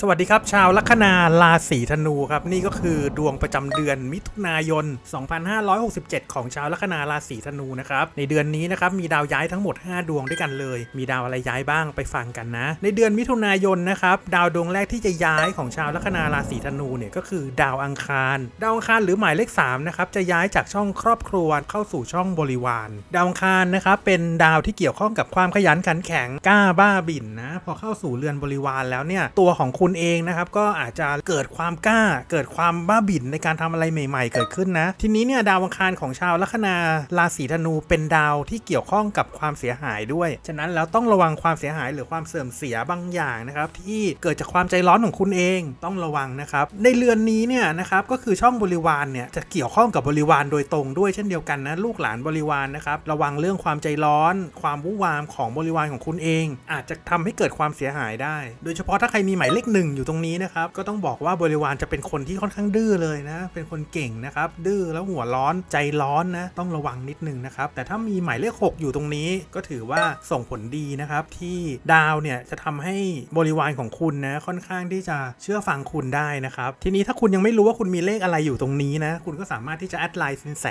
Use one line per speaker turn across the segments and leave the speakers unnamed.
สวัสดีครับ ชาวลัคนาราศีธนูครับ นี่ก็คือดวงประจำเดือนมิถุนายน 2567 ของชาวลัคนาราศีธนูนะครับ ในเดือนนี้นะครับมีดาวย้ายทั้งหมด 5 ดวงด้วยกันเลย มีดาวอะไรย้ายบ้างไปฟังกันนะ ในเดือนมิถุนายนนะครับดาวดวงแรกที่จะย้ายของชาวลัคนาราศีธนูเนี่ยก็คือดาวอังคาร ดาวอังคารหรือหมายเลข3นะครับจะย้ายจากช่องครอบครัวเข้าสู่ช่องบริวาร ดาวอังคารนะครับเป็นดาวที่เกี่ยวข้องกับความขยันขันแข็งกล้าบ้าบิ่นนะพอเข้าสู่เรือนบริวารแล้วเนี่ยตัวของคุณเองนะครับก็อาจจะเกิดความกล้า เกิดความบ้าบิ่นในการทำอะไรใหม่ ๆ เกิดขึ้นนะ ทีนี้เนี่ยดาวอังคารของชาวลัคนาราศีธนูเป็นดาวที่เกี่ยวข้องกับความเสียหายด้วย ฉะนั้นแล้วต้องระวังความเสียหายหรือความเสื่อมเสียบางอย่างนะครับที่เกิดจากความใจร้อนของคุณเองต้องระวังนะครับ ในเรือนนี้เนี่ยนะครับก็คือช่องบริวารเนี่ยจะเกี่ยวข้องกับบริวารโดยตรงด้วยเช่นเดียวกันนะลูกหลานบริวารนะครับระวังเรื่องความใจร้อน ความวุ่นวามของบริวารของคุณเอง อาจจะทำให้เกิดความเสียหายได้ โดยเฉพาะถ้าใครมีหมายเลขหนึ่งอยู่ตรงนี้นะครับ ก็ต้องบอกว่าบริวารจะเป็นคนที่ค่อนข้างดื้อเลยนะ เป็นคนเก่งนะครับ ดื้อแล้วหัวร้อนใจร้อนนะ ต้องระวังนิดนึงนะครับ แต่ถ้ามีหมายเลข 6 อยู่ตรงนี้ก็ถือว่าส่งผลดีนะครับ ที่ดาวเนี่ยจะทำให้บริวารของคุณนะค่อนข้างที่จะเชื่อฟังคุณได้นะครับ ทีนี้ถ้าคุณยังไม่รู้ว่าคุณมีเลขอะไรอยู่ตรงนี้นะ คุณก็สามารถที่จะแอดไลน์สินแส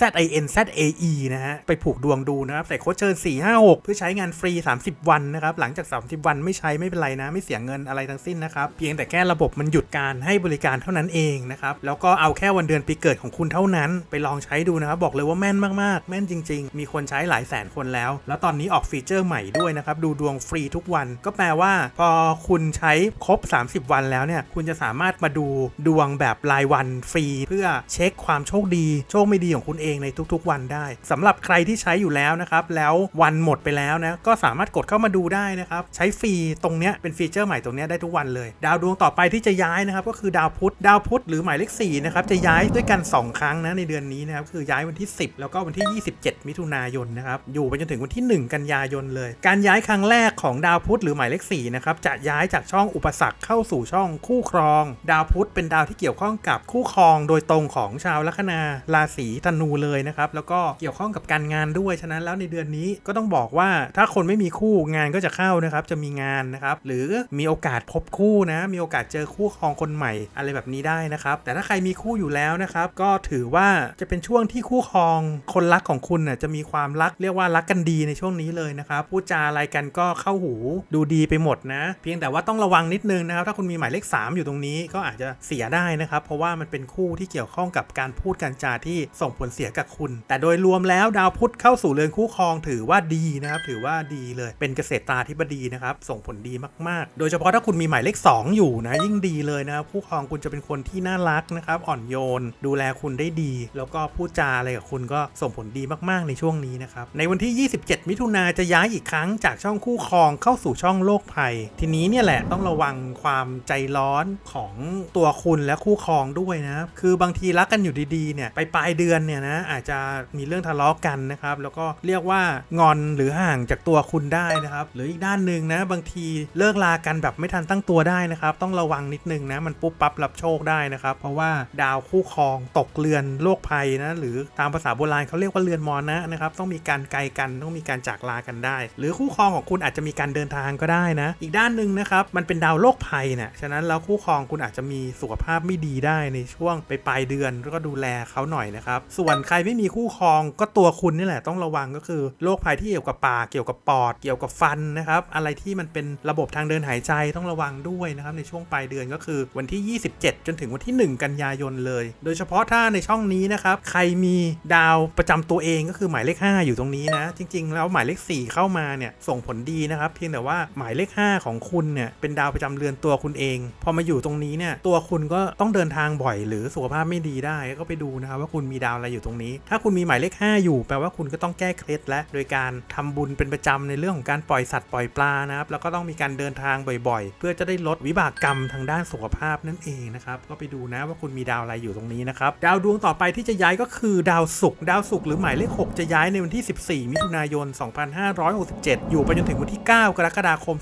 z i n z a e นะฮะไปผูกดวงดูนะครับใส่โค้ดเชิญ456 เพื่อใช้งานฟรี 30 วันนะครับหลังจาก 30 วันไม่ใช้ไม่เป็นไรนะ ไม่เสียเงินอะไรทั้งสิ้นนะครับ เพียงแต่แค่ระบบมันหยุดการให้บริการเท่านั้นเองนะครับ แล้วก็เอาแค่วันเดือนปีเกิดของคุณเท่านั้น ไปลองใช้ดูนะครับ บอกเลยว่าแม่นมากๆ แม่นจริง ๆ มีคนใช้หลายแสนคนแล้ว แล้วตอนนี้ออกฟีเจอร์ใหม่ด้วยนะครับ ดูดวงฟรีทุกวัน ก็แปลว่า พอคุณใช้ครบ 30 วันแล้วเนี่ย คุณจะสามารถมาดูดวงแบบรายวันฟรี เพื่อเช็คความโชคดี โชคไม่ดีของคุณเองในทุกๆ วันได้สำหรับใครที่ใช้อยู่แล้วนะครับ แล้ววันหมดไปแล้วนะ ก็สามารถกดเข้ามาดูได้นะครับ ใช้ฟรีตรงเนี้ยเป็นฟีเจอร์ใหม่ตรงเนี้ยได้ทุกวันเลย ดาวดวงต่อไปที่จะย้ายนะครับก็คือดาวพุธดาวพุธหรือหมายเลข4นะครับจะย้ายด้วยกัน 2 ครั้งนะในเดือนนี้นะครับคือย้ายวันที่ 10 แล้วก็วันที่ 27 มิถุนายนนะครับอยู่ไปจนถึงวันที่ 1 กันยายนเลย การย้ายครั้งแรกของดาวพุธหรือหมายเลข4นะครับจะย้ายจากช่องอุปสรรคเข้าสู่ช่องคู่ครอง ดาวพุธเป็นดาวที่เกี่ยวข้องกับคู่ครอง โดยตรงของชาวลัคนาราศีธนูเลยนะครับแล้วก็เกี่ยวข้องกับการงานด้วยฉะนั้นแล้วในเดือนนี้ก็ต้องบอกว่าถ้าคนไม่มีคู่งานก็จะเข้านะครับจะมีงานนะครับหรือมีโอกาสพบคู่นะ มีโอกาสเจอคู่ครองคนใหม่อะไรแบบนี้ได้นะครับ แต่ถ้าใครมีคู่อยู่แล้วนะครับ ก็ถือว่าจะเป็นช่วงที่คู่ครองคนรักของคุณน่ะจะมีความรักเรียกว่ารักกันดีในช่วงนี้เลยนะครับพูดจาอะไรกันก็เข้าหูดูดีไปหมดนะ เพียงแต่ว่าต้องระวังนิดนึงนะครับ ถ้าคุณมีหมายเลข 3 อยู่ตรงนี้ก็อาจจะเสียได้นะครับ เพราะว่ามันเป็นคู่ที่เกี่ยวข้องกับการพูดการจาที่ส่งผลเสียกับคุณ แต่โดยรวมแล้วดาวพุธเข้าสู่เรือนคู่ครองถือว่าดีนะครับ ถือว่าดีเลยเป็นเกษตราธิบดีนะครับ ส่งผลดีมากๆ โดยเฉพาะถ้าคุณมีหมายเลข 2 อยู่นะ ยิ่งดีเลยนะครับคู่ครองคุณจะเป็นคนที่น่ารักนะครับ อ่อนโยน ดูแลคุณได้ดี แล้วก็พูดจาอะไรกับคุณก็ส่งผลดีมากๆในช่วงนี้นะครับ ในวันที่ 27 มิถุนาจะย้ายอีกครั้งจากช่องคู่ครองเข้าสู่ช่องโลกภัย ทีนี้เนี่ยแหละต้องระวังความใจร้อนของตัวคุณและคู่ครองด้วยนะคือบางทีรักกันอยู่ดีๆเนี่ยไปปลายเดือนเนี่ยนะอาจจะมีเรื่องทะเลาะกันนะครับ แล้วก็เรียกว่างอนหรือห่างจากตัวคุณได้นะครับ หรืออีกด้านหนึ่งนะบางทีเลิกลากันแบบไม่ทันตั้งตัวได้นะครับ ต้องระวังนิดนึงนะ มันปุ๊บปั๊บรับโชคได้นะครับ เพราะว่าดาวคู่ครองตกเรือนโลกภัยนะ หรือตามภาษาโบราณเขาเรียกว่าเรือนมรณะนะครับ ต้องมีการไกลกันต้องมีการจากลากันได้ หรือคู่ครองของคุณอาจจะมีการเดินทางก็ได้นะ อีกด้านหนึ่งนะครับ มันเป็นดาวโลกภัยเนี่ยฉะนั้นแล้วคู่ครองคุณอาจจะมีสุขภาพไม่ดีได้ในช่วงไปปลายเดือนแล้วก็ดูแลเขาหน่อยนะครับส่วนใครไม่มีคู่ครองก็ตัวคุณนี่แหละต้องระวังก็คือโรคภัยที่เกี่ยวกับปากเกี่ยวกับปอด เกี่ยวกับฟันนะครับอะไรที่มันเป็นระบบทางเดินหายใจต้องระวังด้วยนะครับในช่วงปลายเดือนก็คือวันที่ 27 จนถึงวันที่ 1 กันยายนเลย โดยเฉพาะถ้าในช่องนี้นะครับใครมีดาวประจำตัวเองก็คือหมายเลข 5 อยู่ตรงนี้นะ จริง ๆ แล้วหมายเลข 4 เข้ามาเนี่ยส่งผลดีนะครับเพียงแต่ว่าหมายเลข 5 ของคุณเนี่ยเป็นดาวประจำเรือนตัวคุณเอง พอมาอยู่ตรงนี้เนี่ยตัวคุณก็ต้องเดินทางบ่อย หรือสุขภาพไม่ดีได้ก็ไปดูนะครับว่าคุณมีดาวอะไรอยู่ตรงนี้ ถ้าคุณมีหมายเลข 5 อยู่ แปลว่าคุณก็ต้องแก้เคล็ดและโดยการทำบุญเป็นประจำในเรื่องของการปล่อยสัตว์ปล่อยปลานะครับแล้วก็ต้องมีการเดินทางบ่อยๆ เพื่อจะได้ลดวิบากกรรมทางด้านสุขภาพนั่นเองนะครับ ก็ไปดูนะว่าคุณมีดาวอะไรอยู่ตรงนี้นะครับ ดาวดวงต่อไปที่จะย้ายก็คือดาวศุกร์ดาวศุกร์หรือหมายเลข 6 จะย้ายในวันที่ 14 มิถุนายน 2567 อยู่ไปจนถึงวันที่ 9 กรกฎาคม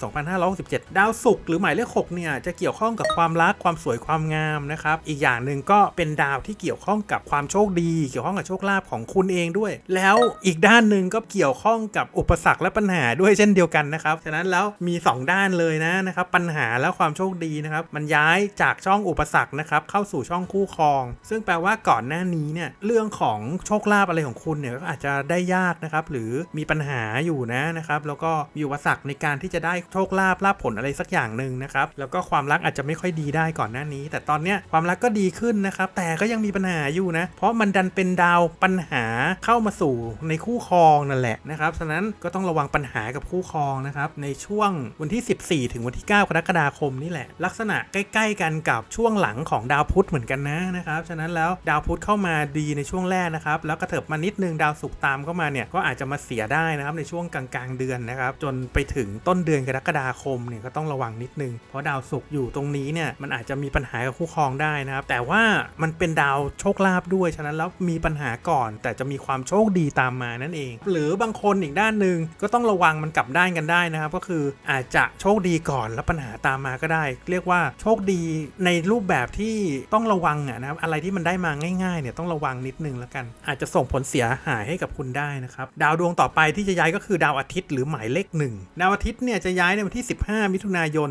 2567 ดาวศุกร์หรือหมายเลข 6 เนี่ยจะเกี่ยวข้องกับความรักความสวยความงามนะครับ อีกอย่างหนึ่งก็เป็นดาวที่เกี่ยวข้องกับความโชคดี เกี่ยวข้องกับโชคลาภของคุณเองด้วย แล้วอีกด้านหนึ่งก็เกี่ยวข้องกับอุปสรรคและปัญหาด้วยเช่นเดียวกันนะครับฉะนั้นแล้วมี 2 ด้านเลยนะนะครับปัญหาาและความโชคดีนะครับ มันย้ายจากช่องอุปสรรคนะครับเข้าสู่ช่องคู่ครอง ซึ่งแปลว่าก่อนหน้านี้เนี่ยเรื่องของโชคลาภอะไรของคุณเนี่ยก็อาจจะได้ยากนะครับ หรือมีปัญหาอยู่นะนะครับแล้วก็มีอุปสรรคในการที่จะได้โชคลาภลาภผลอะไรสักอย่างหนึ่งนะครับแล้วก็ความรักอาจจะไม่ค่อยดีได้ก่อนหน้านี้ แต่ตอนเนี้ยความรักก็ดีขึ้นนะครับแต่ก็ยังมีปัญหาอยู่นะ เพราะมันดันเป็นดาวปัญหาเข้ามาสู่ในคู่ครองนั่นแหละนะครับฉะนั้นก็ต้องระวังปัญหากับคู่ครองนะครับในช่วงวันที่ 14 ถึงวันที่ 9 กรกฎาคมนี่แหละ ลักษณะใกล้ ๆ กันกับช่วงหลังของดาวพุธเหมือนกันนะนะครับฉะนั้นแล้วดาวพุธเข้ามาดีในช่วงแรกนะครับแล้วกระเถิบมานิดนึงดาวศุกร์ตามเข้ามาเนี่ยก็อาจจะมาเสียได้นะครับในช่วงกลางๆเดือนนะครับจนไปถึงต้นเดือนกรกฎาคมเนี่ยก็ต้องระวังนิดนึง เพราะดาวศุกร์อยู่ตรงนี้เนี่ยมันอาจจะมีปัญหากับคู่ครองได้นะครับแต่ว่ามันเป็นดาวโชคลาภด้วยฉะนั้นแล้วมีปัญหาก่อน แต่จะมีความโชคดีตามมานั่นเอง หรือบางคนอีกด้านหนึ่งก็ต้องระวังมันกลับด้านกันได้นะครับก็คืออาจจะโชคดีก่อนแล้วปัญหาตามมาก็ได้ เรียกว่าโชคดีในรูปแบบที่ต้องระวังอะนะครับอะไรที่มันได้มาง่ายๆเนี่ยต้องระวังนิดนึงแล้วกัน อาจจะส่งผลเสียหายให้กับคุณได้นะครับดาวดวงต่อไปที่จะย้ายก็คือดาวอาทิตย์หรือหมายเลขหนึ่งดาวอาทิตย์เนี่ยจะย้ายในวันที่ 15 มิถุนายน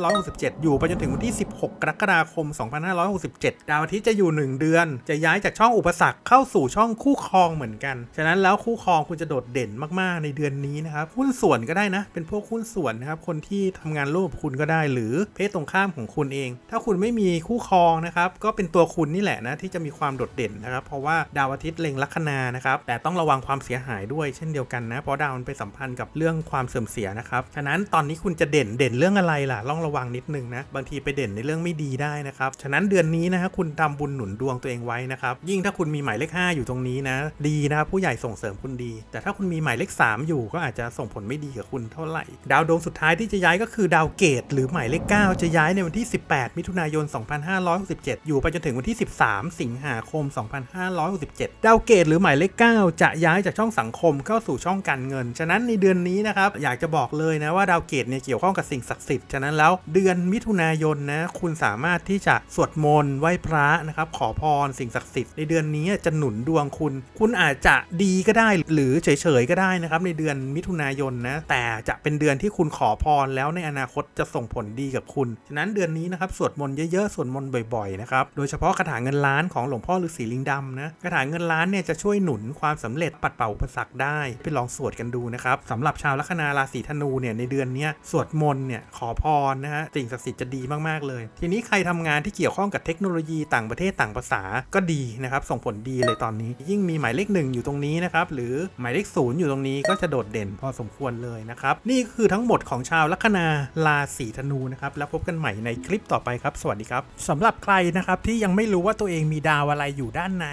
2567 อยู่ไปจนถึงวันที่ 16 กรกฎาคม 2567 ดาวอาทิตย์จะอยู่ 1 เดือน จะย้ายจากช่องอุปสรรคเข้าสู่ช่องคู่ครองเหมือนกัน ฉะนั้นแล้วคู่ครองคุณจะโดดเด่นมากๆในเดือนนี้นะครับหุ้นส่วนก็ได้นะ เป็นพวกหุ้นส่วนนะครับคนที่ทำงานร่วมกับคุณก็ได้ หรือเพศตรงข้ามของคุณเอง ถ้าคุณไม่มีคู่ครองนะครับก็เป็นตัวคุณนี่แหละนะที่จะมีความโดดเด่นนะครับ เพราะว่าดาวอาทิตย์เล็งลัคนานะครับแต่ต้องระวังความเสียหายด้วยเช่นเดียวกันนะเพราะดาวมันไปสัมพันธ์กับเรื่องความเสื่อมเสียนะครับฉะนั้นตอนนี้คุณจะเด่นเด่นเรื่องอะไรล่ะต้องระวังนิดนึงนะบางทีไปเด่นในเรื่องไม่ดีได้นะครับฉะนั้นเดือนนี้นะฮะคุณทำบุญหนุนดวงตัวเองไว้นะครับยิ่งถ้าคุณมีหมายเลข 5 อยู่ตรงนี้นะดีนะครับผู้ใหญ่ส่งเสริมคุณดี แต่ถ้าคุณมีหมายเลข 3 อยู่ก็อาจจะส่งผลไม่ดีกับคุณเท่าไหร่ ดาวดวงสุดท้ายที่จะย้ายก็คือดาวเกตหรือหมายเลข 9 จะย้ายในวันที่ 18 มิถุนายน 2567 อยู่ไปจนถึงวันที่ 13 สิงหาคม 2567 ดาวเกตหรือหมายเลข 9 จะย้ายจากช่องสังคมเข้าสู่ช่องการเงิน ฉะนั้นในเดือนนี้นะครับ อยากจะบอกเลยนะว่าดาวเกตเนี่ยเกี่ยวข้องกับสิ่งศักดิ์สิทธิ์ ฉะนั้นแล้วเดือนมิถุนายนนะ คุณสามารถที่จะสวดมนต์ไหว้พระนะครับ ขอพรสิ่งศักดิ์สิทธิ์ในเดือนนี้จะหนุนดวงคุณ คุณอาจจะดีก็ได้หรือเฉยๆก็ได้นะครับในเดือนมิถุนายนนะแต่จะเป็นเดือนที่คุณขอพรแล้วในอนาคตจะส่งผลดีกับคุณ ฉะนั้นเดือนนี้นะครับสวดมนต์เยอะๆ สวดมนต์บ่อยๆนะครับ โดยเฉพาะคาถาเงินล้านของหลวงพ่อฤาษีลิงดำนะคาถาเงินล้านเนี่ยจะช่วยหนุนความสำเร็จปัดเป่าอุปสรรคได้ไปลองสวดกันดูนะครับสำหรับชาวลัคนาราศีธนูเนี่ยในเดือนนี้สวดมนต์เนี่ยขอพรนะฮะสิ่งศักดิ์สิทธิ์จะดีมากๆเลย ทีนี้ใครทำงานที่เกี่ยวข้องกับเทคโนโลยีต่างประเทศต่างภาษาก็ดีนะครับส่งผลดีเลยตอนนี้ ยิ่งมีหมายเลขหนึ่งอยู่ตรงนี้นะครับหรือหมายเลขศูนย์อยู่ตรงนี้ก็จะโดดเด่นพอสมควรเลยนะครับนี่คือทั้งหมดของชาวลัคนาราศีธนูนะครับ แล้วพบกันใหม่ในคลิปต่อไปครับ สวัสดีครับสำหรับใครนะครับที่ยังไม่รู้ว่าตัวเองมีดาวอะไรอยู่ด้านใน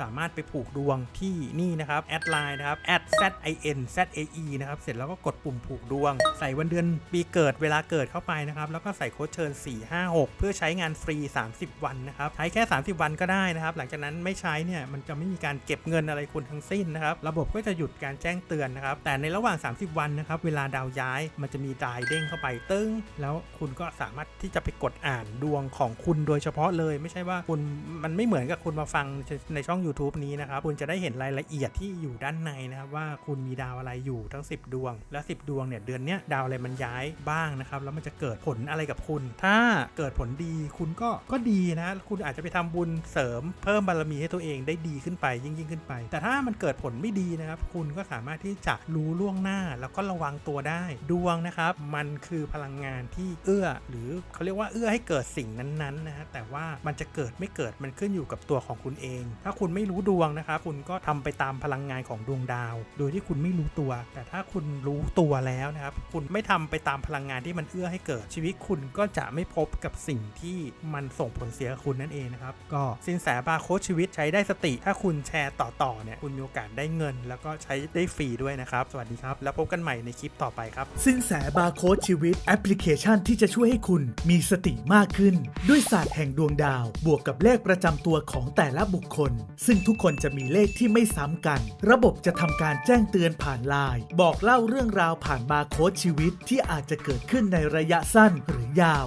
สามารถไปผูกดวงที่นี่นะครับแอดไลน์นะครับ z i n z a e นะครับเสร็จแล้วก็กดปุ่มผูกดวง ใส่วันเดือนปีเกิดเวลาเกิดเข้าไปนะครับแล้วก็ใส่โค้ดเชิญ 4 5 6 เพื่อใช้งานฟรี 30 วันนะครับใช้แค่ 30 วันก็ได้นะครับ หลังจากนั้นไม่ใช้เนี่ยมันจะไม่มีการเก็บเงินอะไรคุณทั้งสิ้นนะครับระบบก็จะหยุดการแจ้งเตือนนะครับแต่ในระหว่าง 30 วันนะครับเวลาดาวย้ายมันจะมีดายเด้งเข้าไปตึ้ง แล้วคุณก็สามารถที่จะไปกดอ่านดวงของคุณโดยเฉพาะเลย ไม่ใช่ว่าคุณมันไม่เหมือนกับคุณมาฟังในช่อง YouTube นี้นะครับคุณจะได้เห็นรายละเอียดที่อยู่ด้านในนะครับว่าคุณมีดาวอะไรอยู่ทั้ง 10 ดวง และ 10 ดวงเนี่ยเดือนเนี้ยดาวอะไรมันย้ายบ้างนะครับแล้วมันจะเกิดผลอะไรกับคุณ ถ้าเกิดผลดีคุณก็ก็ดีนะคุณอาจจะไปทำบุญเสริมเพิ่มบารมีให้ตัวเองได้ดีขึ้นไปยิ่งยิ่งขึ้นไป แต่ถ้ามันเกิดผลไม่ดีนะครับ คุณก็สามารถที่จะรู้ล่วงหน้า แล้วก็ระวังตัวได้ดวงนะครับ มันคือพลังงานที่เอื้อ หรือเขาเรียกว่าเอื้อให้เกิดสิ่งนั้นๆนะฮะแต่ว่ามันจะเกิดไม่เกิดมันขึ้นอยู่กับตัวของคุณเอง ถ้าคุณไม่ไม่รู้ดวงนะครับคุณก็ทำไปตามพลังงานของดวงดาว โดยที่คุณไม่รู้ตัว แต่ถ้าคุณรู้ตัวแล้วนะครับ คุณไม่ทำไปตามพลังงานที่มันเอื้อให้เกิดชีวิตคุณก็จะไม่พบกับสิ่งที่มันส่งผลเสียคุณนั่นเองนะครับ ก็สินแสบาร์โค้ดชีวิตใช้ได้สติ ถ้าคุณแชร์ต่อๆเนี่ยคุณมีโอกาสได้เงิน แล้วก็ใช้ได้ฟรีด้วยนะครับ สวัสดีครับ แล้วพบกันใหม่ในคลิปต่อไปครับ
สินแสบาร์โค้ดชีวิตแอปพลิเคชันที่จะช่วยให้คุณมีสติมากขึ้น ด้วยศาสตร์แห่งดวงดาว บวกกับเลขประจำตัวของแต่ละบุคคลซึ่งทุกคนจะมีเลขที่ไม่ซ้ำกัน ระบบจะทำการแจ้งเตือนผ่านไลน์บอกเล่าเรื่องราวผ่านบาร์โค้ดชีวิตที่อาจจะเกิดขึ้นในระยะสั้นหรือยาว